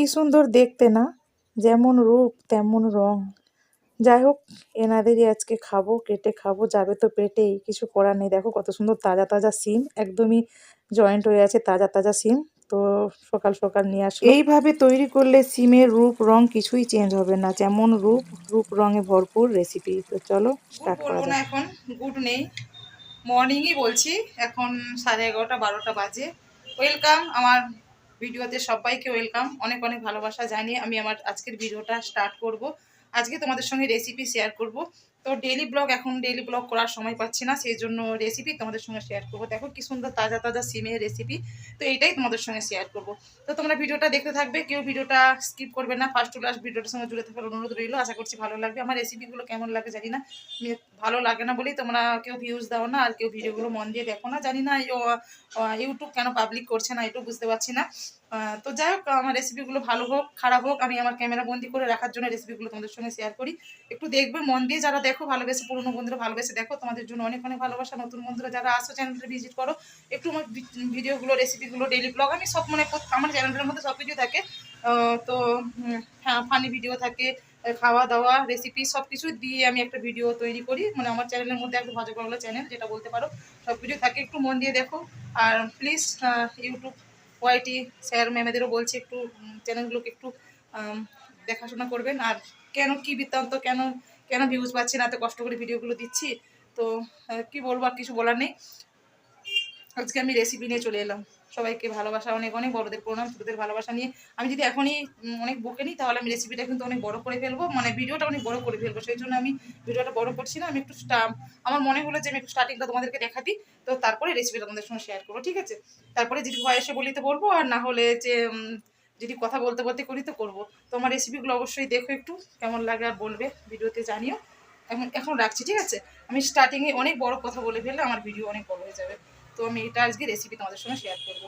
কি সুন্দর দেখতে না? যেমন রূপ তেমন রং। যাই হোক এনাদেরই আজকে খাব কেটে খাব যাবে তো পেটেই কিছু করার নেই। দেখো কত সুন্দর তাজা তাজা সিম একদমই জয়েন্ট হয়ে আছে তাজা তাজা সিম। তো সকাল সকাল নিয়ে আসো এইভাবে তৈরি করলে সিমের রূপ রং কিছুই চেঞ্জ হবে না। যেমন রূপ রূপ রঙে ভরপুর রেসিপি তো চলো স্টার্ট করা না যাক। এখন গুড নেই। মর্নিংই বলছি এখন সাড়ে এগারোটা বারোটা বাজে। ওয়েলকাম আমার ভিডিওতে সবাইকে ওয়েলকাম। অনেক অনেক ভালোবাসা জানিয়ে আমি আমার আজকের ভিডিওটা স্টার্ট করব। আজকে তোমাদের সঙ্গে রেসিপি শেয়ার করব। তো ডেলি ব্লগ এখন ডেলি ব্লগ করার সময় পাচ্ছি না সেই জন্য রেসিপি তোমাদের সঙ্গে শেয়ার করব। দেখো কি সুন্দর তাজা তাজা সিমের রেসিপি তো এইটাই তোমাদের সঙ্গে শেয়ার করব। তো তোমরা ভিডিওটা দেখতে থাকবে, কেউ ভিডিওটা স্কিপ করবে না ফার্স্ট টু লাস্ট ভিডিওটার সঙ্গে জুড়ে থাকার অনুরোধ রইল। আশা করছি ভালো লাগবে। আমার রেসিপিগুলো কেমন লাগে জানি না। ভালো লাগে না বলেই তোমরা কেউ ভিউজ দাও না, আর কেউ ভিডিওগুলো মন দিয়ে দেখো না। জানি না ইউটিউব কেন পাবলিক করছে না, এটাও বুঝতে পারছি না। তো যাই হোক, আমার রেসিপিগুলো ভালো হোক, খারাপ হোক, আমি আমার ক্যামেরা বন্দি করে রাখার জন্য রেসিপিগুলো তোমাদের সঙ্গে শেয়ার করি। একটু দেখবে, মন দিয়ে যারা দেখো, ভালোবেসে পুরোনো বন্ধুরা ভালোবেসে দেখো। তোমাদের জন্য অনেক অনেক ভালোবাসা। নতুন বন্ধুরা যারা আসো চ্যানেলটা ভিজিট করো, একটু আমার ভিডিওগুলো রেসিপিগুলো ডেলি ব্লগ আমি সব মানে আমার চ্যানেলটার মধ্যে সব কিছু থাকে। তো হ্যাঁ ফানি ভিডিও থাকে খাওয়া দাওয়া রেসিপি সব কিছু দিয়ে আমি একটা ভিডিও তৈরি করি। মানে আমার চ্যানেলের মধ্যে একটা ভাজা করল চ্যানেল যেটা বলতে পারো, সব কিছু থাকে। একটু মন দিয়ে দেখো। আর প্লিজ ইউটিউব ওয়াইটি স্যার ম্যামেদেরও বলছি একটু চ্যানেলগুলোকে একটু দেখাশোনা করবেন। আর কেন কি বৃত্তান্ত, কেন কেন ভিউজ পাচ্ছি না, এত কষ্ট করে ভিডিওগুলো দিচ্ছি? তো কি বলব আর কিছু বলার নেই। আজকে আমি রেসিপি নিয়ে চলে এলাম। সবাইকে ভালোবাসা, অনেক অনেক বড়দের প্রণাম, ছোটদের ভালোবাসা নিয়ে। আমি যদি এখনই অনেক বকে নিই, তাহলে আমি রেসিপিটা কিন্তু অনেক বড় করে ফেলব। মানে ভিডিওটা অনেক বড় করে ফেলব। সেই জন্য আমি ভিডিওটা বড় করছি না। আমি একটু আমার মনে হলো যে আমি একটু স্টার্টিংটা তোমাদেরকে দেখা দিই তো তারপরে রেসিপিটা তোমাদের সঙ্গে শেয়ার করব, ঠিক আছে? তারপরে যদি বলি তো বলব, আর না হলে যে যদি কথা বলতে বলতে করি তো করব। তো আমার রেসিপিগুলো অবশ্যই দেখো একটু, কেমন লাগে আর বলবে ভিডিওতে জানিও। এখন এখন রাখছি, ঠিক আছে? আমি স্টার্টিংয়ে অনেক বড় কথা বলে ফেললে আমার ভিডিও অনেক বড় হয়ে যাবে। তো আমি এটা আজকে রেসিপি তোমাদের সঙ্গে শেয়ার করব।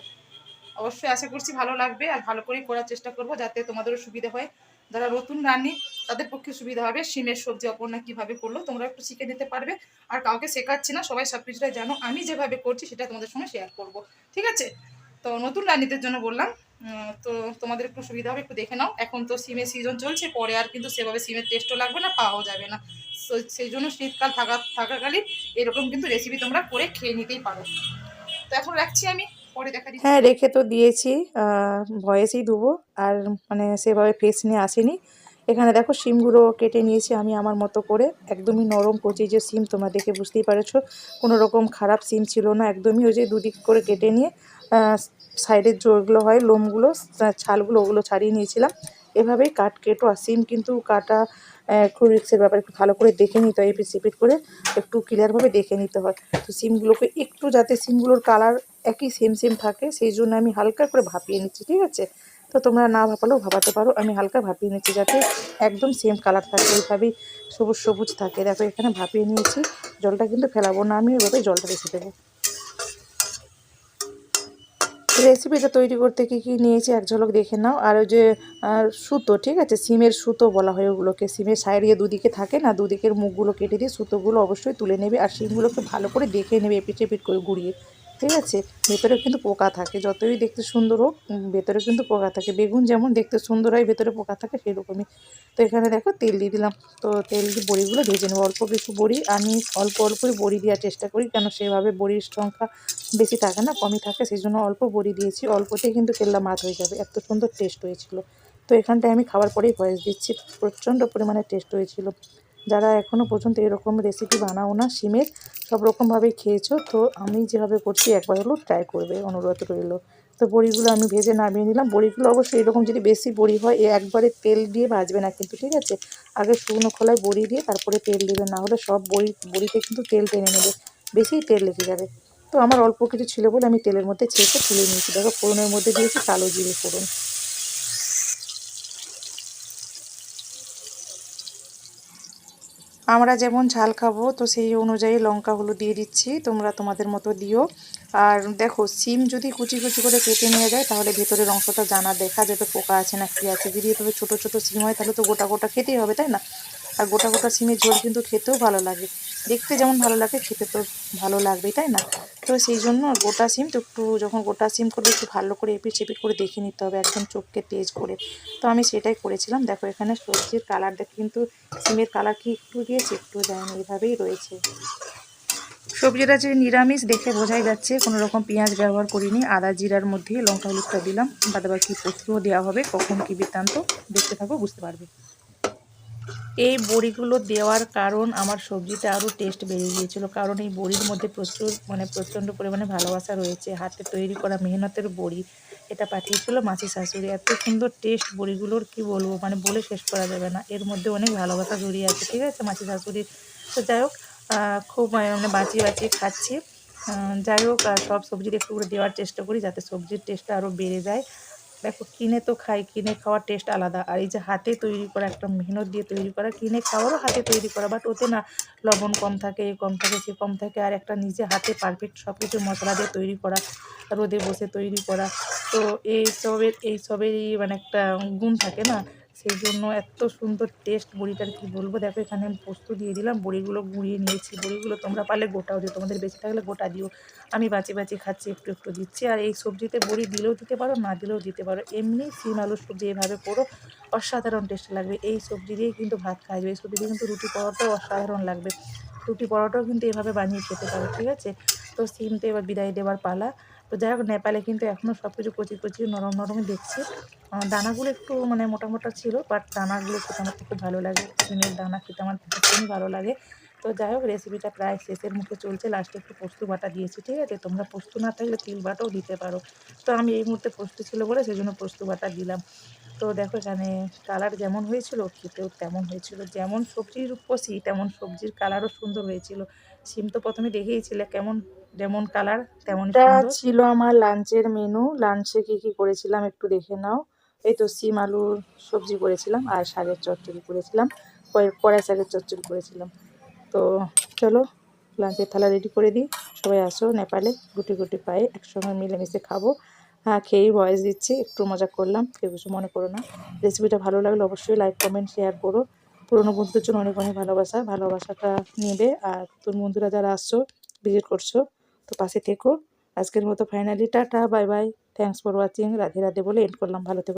অবশ্যই আশা করছি ভালো লাগবে আর ভালো করেই করার চেষ্টা করব যাতে তোমাদেরও সুবিধা হয়। যারা নতুন রান্নি, তাদের পক্ষে সুবিধা হবে শিমের সবজি অপর্ণা কীভাবে করল তোমরা একটু শিখে নিতে পারবে। আর কাউকে শেখাচ্ছি না, সবাই সব কিছুটাই জানো। আমি যেভাবে করছি সেটা তোমাদের সঙ্গে শেয়ার করব। ঠিক আছে? তো নতুন রান্নিদের জন্য বললাম তো তোমাদের একটু সুবিধা হবে, একটু দেখে নাও। এখন তো সিমের সিজন চলছে, পরে আর কিন্তু সেভাবে সিমের টেস্টও লাগবে না, পাওয়াও যাবে না। তো সেই জন্য শীতকাল থাকা থাকাকালীন এরকম কিন্তু রেসিপি তোমরা করে খেয়ে নিতেই পারো। তো এখন রাখছি আমি হ্যাঁ রেখে তো দিয়েছি ভয়েসেই দেবো, আর মানে সেভাবে ফেস নিয়ে আসেনি। এখানে দেখো সিমগুলো কেটে নিয়েছি আমি আমার মতো করে। একদমই নরম কচি যে সিম তোমরা দেখে বুঝতেই পারছ। কোনো রকম খারাপ সিম ছিল না, একদমই ওই যে দুদিক করে কেটে নিয়ে সাইডের যেগুলো হয়, লোমগুলো ছালগুলো ওগুলো ছাড়িয়ে নিয়েছিলাম। এভাবেই কাট, কেটো আর সিম কিন্তু কাটা একটু রিক্সের ব্যাপার একটু ভালো করে দেখে নিতে হয় এপিট সেপিট করে একটু ক্লিয়ারভাবে দেখে নিতে হয়। তো সিমগুলোকে একটু যাতে সিমগুলোর কালার একই সেম সেম থাকে, সেই জন্য আমি হালকা করে ভাপিয়ে নিচ্ছি, ঠিক আছে? তো তোমরা না ভাপালেও ভাপাতে পারো, আমি হালকা ভাপিয়ে নিচ্ছি যাতে একদম সেম কালার থাকে ওইভাবেই সবুজ সবুজ থাকে। দেখো এখানে ভাপিয়ে নিয়েছি, জলটা কিন্তু ফেলাবো না, আমি ওইভাবে জলটা রেখে দেবো। রেসিপিটা তৈরি করতে কি কি নিয়েছি এক ঝলক দেখে নাও। আর ওই যে সুতো, ঠিক আছে? সিমের সুতো বলা হয় ওগুলোকে। সিমের সাইডে দুদিকে থাকে না, দুদিকের মুখগুলো কেটে দিয়ে সুতোগুলো অবশ্যই তুলে নেবে। আর সিমগুলোকে ভালো করে দেখে নেবে এপিট এপিট করে ঘুরিয়ে। ঠিক আছে? ভেতরে কিন্তু পোকা থাকে। যতই দেখতে সুন্দর হোক ভেতরে কিন্তু পোকা থাকে। বেগুন যেমন দেখতে সুন্দর হয়, ভেতরে পোকা থাকে সেরকমই। তো এখানে দেখো তেল দিয়ে দিলাম। তো তেল দিয়ে বড়িগুলো ভেজে নেব। অল্প কিছু বড়ি আমি অল্প অল্পই বড়ি দেওয়ার চেষ্টা করি, কেন সেভাবে বড়ির সংখ্যা বেশি থাকে না, কমই থাকে। সেই জন্য অল্প বড়ি দিয়েছি। অল্পতেই কিন্তু কেল্লা মাছ হয়ে যাবে। এত সুন্দর টেস্ট হয়েছিল। তো এখানটায় আমি খাবার পরেই ভয়েস দিচ্ছি। প্রচণ্ড পরিমাণে টেস্ট হয়েছিল। যারা এখনও পর্যন্ত এরকম রেসিপি বানাও না সিমের সব রকমভাবেই খেয়েছো, তো আমি যেভাবে করছি একবার হলো ট্রাই করবে অনুরোধ রইল। তো বড়িগুলো আমি ভেজে নামিয়ে নিলাম। বড়িগুলো অবশ্যই এরকম যদি বেশি বড়ি হয়, এ একবারে তেল দিয়ে ভাজবে না কিন্তু, ঠিক আছে? আগে শুকনো খোলায় বড়ি দিয়ে তারপরে তেল দেবে, না হলে সব বড়ি, বড়িতে কিন্তু তেল টেনে নেবে। বেশি তেল লেগে যাবে। তো আমার অল্প কিছু ছিল বলে আমি তেলের মধ্যে ছেঁকে তুলে নিয়েছি। দেখো ফোড়নের মধ্যে দিয়েছি কালো জিরে ফোড়ন। আমরা যেমন ঝাল খাব, তো সেই অনুযায়ী লঙ্কা, হলুদ দিয়ে দিচ্ছি। তোমরা তোমাদের মতো দিও। আর দেখো, সিম যদি কুচি কুচি করে কেটে নিয়ে যায়, তাহলে ভেতরের অংশটা জানা দেখা যাবে পোকা আছে না কী আছে। যদি এভাবে ছোটো ছোটো সিম হয়, তাহলে তো গোটা গোটা খেতেই হবে, তাই না? আর গোটা গোটা সিমের ঝোল কিন্তু খেতেও ভালো লাগে। দেখতে যেমন ভালো লাগে, খেতে তো ভালো লাগবেই, তাই না? তো সেই জন্য গোটা সিম তো একটু যখন গোটা সিম করবে, একটু ভালো করে এপিট সেপিট করে দেখে নিতে হবে, একদম চোখকে তেজ করে। তো আমি সেটাই করেছিলাম। দেখো, এখানে সবজির কালার দেখে কিন্তু সিমের কালার কি একটু দিয়েছে একটু দেয়নি এভাবেই রয়েছে। সবজিটা যে নিরামিষ দেখে বোঝাই যাচ্ছে, কোনো রকম পেঁয়াজ ব্যবহার করিনি, আদা জিরার মধ্যে লঙ্কা হলুদটা দিলাম। বাদাবাকি পোস্তও দেওয়া হবে, কখন কী বৃত্তান্ত দেখতে থাকো, বুঝতে পারবে। এই বড়িগুলো দেওয়ার কারণ আমার সবজিটা আরও টেস্ট বেড়ে গিয়েছিল। কারণ এই বড়ির মধ্যে প্রচুর মানে প্রচণ্ড পরিমাণে ভালোবাসা রয়েছে। হাতে তৈরি করা মেহনতের বড়ি এটা পাঠিয়েছিল মাসি শাশুড়ি। এত সুন্দর টেস্ট বড়িগুলোর, কি বলব? মানে বলে শেষ করা যাবে না। এর মধ্যে অনেক ভালোবাসা জড়িয়ে আছে, ঠিক আছে মাসি শাশুড়ির? তো যাই হোক খুব মানে বাঁচিয়ে বাঁচিয়ে খাচ্ছি। যাই হোক সব সবজির একটু করে দেওয়ার চেষ্টা করি যাতে সবজির টেস্টটা আরও বেড়ে যায়। দেখো, কিনে তো খাই, কিনে খাওয়ার টেস্ট আলাদা। আর এই যে হাতে তৈরি করা একটা মেহনত দিয়ে তৈরি করা, কিনে খাওয়ারও হাতে তৈরি করা বাট ওতে না লবণ কম থাকে, এ কম থাকে, সে কম থাকে, আর একটা নিজে হাতে পারফেক্ট সব কিছু মশলা দিয়ে তৈরি করা, রোদে বসে তৈরি করা। তো এই সবের, এই সবেরই মানে একটা গুণ থাকে না? সেই জন্য এত সুন্দর টেস্ট বড়িটার, কি বলব? দেখো, এখানে আমি পোস্ত দিয়ে দিলাম, বড়িগুলো গুঁড়িয়ে নিয়েছি। বড়িগুলো তোমরা পারলে গোটাও দিও, তোমাদের বেঁচে থাকলে গোটা দিও। আমি বাঁচি বাঁচি খাচ্ছি, একটু একটু দিচ্ছি। আর এই সবজিতে বড়ি দিলেও দিতে পারো, না দিলেও দিতে পারো। এমনি সিম আলুর সবজি এভাবে করো, অসাধারণ টেস্ট লাগবে। এই সবজি দিয়েই কিন্তু ভাত খাওয়া যাবে। এই সবজি দিয়ে কিন্তু রুটি পরোটাও অসাধারণ লাগবে। রুটি পরোটাও কিন্তু এভাবে বানিয়ে খেতে পারো, ঠিক আছে? তো সিম তো এবার বিদায় দেওয়ার পালা। তো যাই হোক, নেপালে কিন্তু এখনও সব কিছু কচি কচি, নরম নরমই দেখছি। দানাগুলো একটু মানে মোটা মোটা ছিল বাট দানাগুলো খেতে আমার খুব ভালো লাগে। সিমের দানা খেতে আমার ভীষণই ভালো লাগে। তো যাই হোক রেসিপিটা প্রায় শেষের মুখে চলছে। লাস্টে একটু পোস্ত বাটা দিয়েছি, ঠিক আছে? তোমরা পোস্ত না থাকলে তিল বাটাও দিতে পারো। তো আমি এই মুহূর্তে পোস্ত ছিল বলে সেই জন্য পোস্ত বাটা দিলাম। তো দেখো এখানে কালার যেমন হয়েছিল, খেতেও তেমন হয়েছিল। যেমন সবজির কষি তেমন সবজির কালারও সুন্দর হয়েছিল। সিম তো প্রথমে দেখেইছিলে কেমন যেমন কালার তেমন ছিল আমার লাঞ্চের মেনু লাঞ্চে কি কি করেছিলাম একটু দেখে নাও। এই তো সিম আলুর সবজি করেছিলাম আর শাকের চচ্চড়ি করেছিলাম। কড়াই- শাকের চচ্চড়ি করেছিলাম। তো চলো লাঞ্চের থালা রেডি করে দিই। সবাই আসো নেপালে গুটি গুটি পায়ে একসঙ্গে মিলেমিশে খাব। হ্যাঁ খেয়েই ভয়েস দিচ্ছি একটু মজা করলাম। কেউ কিছু মনে করো না। রেসিপিটা ভালো লাগলে অবশ্যই লাইক কমেন্ট শেয়ার করো। পুরোনো বন্ধুদের জন্য অনেক অনেক ভালোবাসা। ভালোবাসাটা নেবে। আর তোর বন্ধুরা যারা আসছো ভিজিট করছ তো পাশে থেকো। আজকের মতো finally tata bye bye thanks for watching Radhe Radhe বলে এন্ড করলাম। ভালো থেকো।